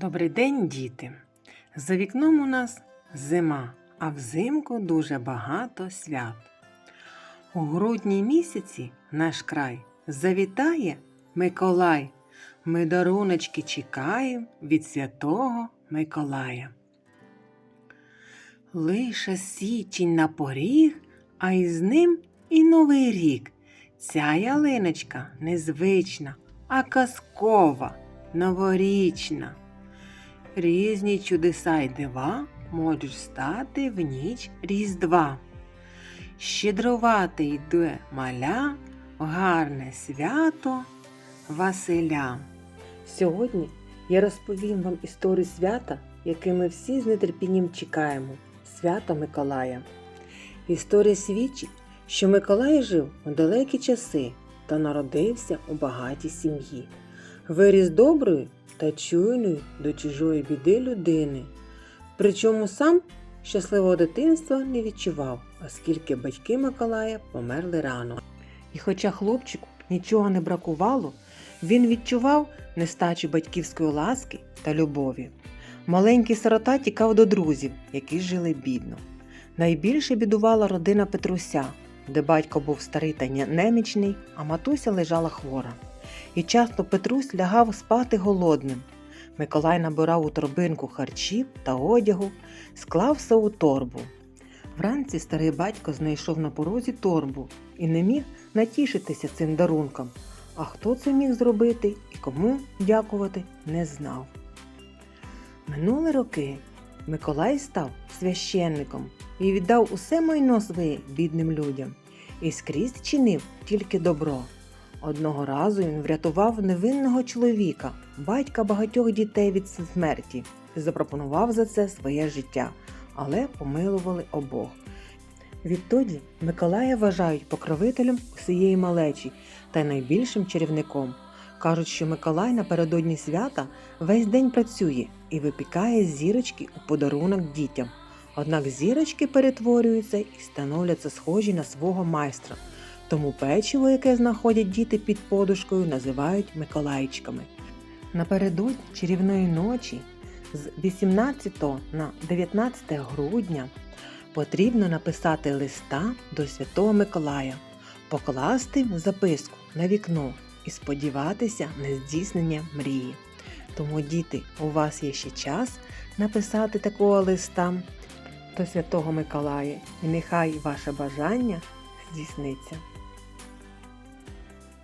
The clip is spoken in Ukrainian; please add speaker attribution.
Speaker 1: Добрий день, діти! За вікном у нас зима, а взимку дуже багато свят. У грудні місяці наш край завітає Миколай. Ми даруночки чекаємо від святого Миколая. Лише січень на поріг, а із ним і новий рік. Ця ялиночка незвична, а казкова, новорічна. Різні чудеса й дива можуть стати в ніч Різдва. Щедрувати йде маля, гарне свято Василя. Сьогодні я розповім вам історію свята, яке ми всі з нетерпінням чекаємо свято Миколая. Історія свідчить, що Миколай жив у далекі часи та народився у багатій сім'ї. Виріс доброю та чуйною до чужої біди людини. Причому сам щасливого дитинства не відчував, оскільки батьки Миколая померли рано. І хоча хлопчику нічого не бракувало, він відчував нестачу батьківської ласки та любові. Маленький сирота тікав до друзів, які жили бідно. Найбільше бідувала родина Петруся, де батько був старий та немічний, а матуся лежала хвора. І часто Петрусь лягав спати голодним. Миколай набирав у торбинку харчів та одягу, склав все у торбу. Вранці старий батько знайшов на порозі торбу і не міг натішитися цим дарунком. А хто це міг зробити і кому дякувати, не знав. Минули роки Миколай став священником і віддав усе майно своє бідним людям і скрізь чинив тільки добро. Одного разу він врятував невинного чоловіка, батька багатьох дітей від смерті, і запропонував за це своє життя, але помилували обох. Відтоді Миколая вважають покровителем усієї малечі та найбільшим чарівником. Кажуть, що Миколай напередодні свята весь день працює і випікає зірочки у подарунок дітям. Однак зірочки перетворюються і становляться схожі на свого майстра. Тому печиво, яке знаходять діти під подушкою, називають Миколайчиками. Напередодні чарівної ночі з 18 на 19 грудня потрібно написати листа до Святого Миколая, покласти записку на вікно і сподіватися на здійснення мрії. Тому, діти, у вас є ще час написати такого листа до Святого Миколая, і нехай ваше бажання здійсниться.